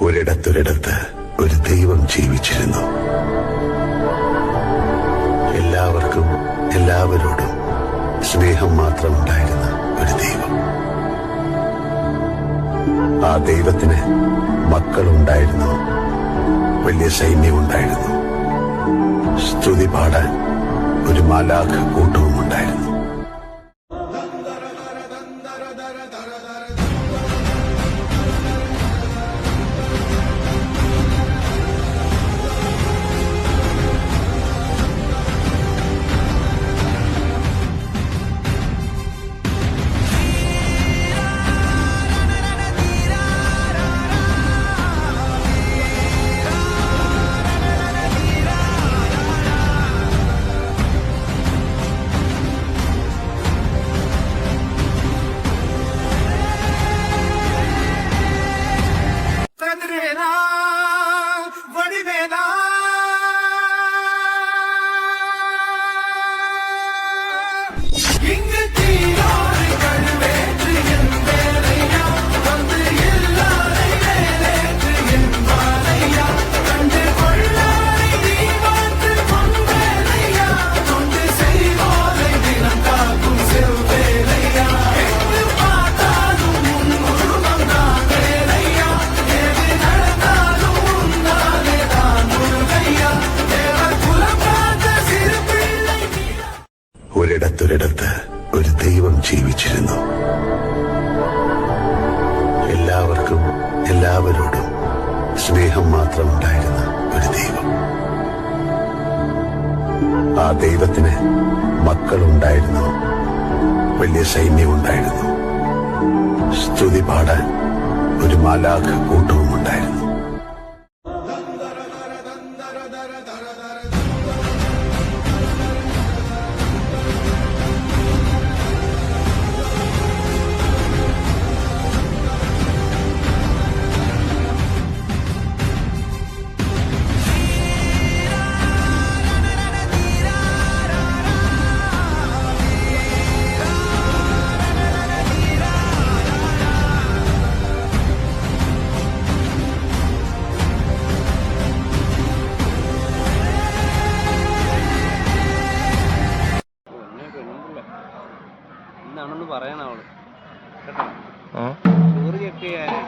ഒരിടത്തൊരിടത്ത് ഒരു ദൈവം ജീവിച്ചിരുന്നു. എല്ലാവർക്കും എല്ലാവരോടും സ്നേഹം മാത്രം ഉണ്ടായിരുന്ന ഒരു ദൈവം. ആ ദൈവത്തിന് മക്കളുണ്ടായിരുന്നു. വലിയ സൈന്യമുണ്ടായിരുന്നു. സ്തുതി പാടാൻ ഒരു മാലാഖ കൂട്ടവും ഒരിടത്തൊരിടത്ത് ഒരു ദൈവം ജീവിച്ചിരുന്നു. എല്ലാവർക്കും എല്ലാവരോടും സ്നേഹം മാത്രം ഉണ്ടായിരുന്ന ഒരു ദൈവം. ആ ദൈവത്തിന് മക്കളുണ്ടായിരുന്നു. വലിയ സൈന്യമുണ്ടായിരുന്നു. സ്തുതി പാടാൻ ഒരു മാലാഖ കൂട്ടവും ഉണ്ടായിരുന്നു പറയണ അവൾ. കേട്ടോ? ചോറ് ചെക്ക് ചെയ്യാനേ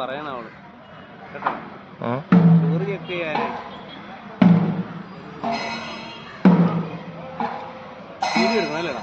പറയണ അവൾ. കേട്ടോ? ചോറ് ചെക്ക് ചെയ്യാനേ വീഡിയോ എടുക്കണല്ലേടാ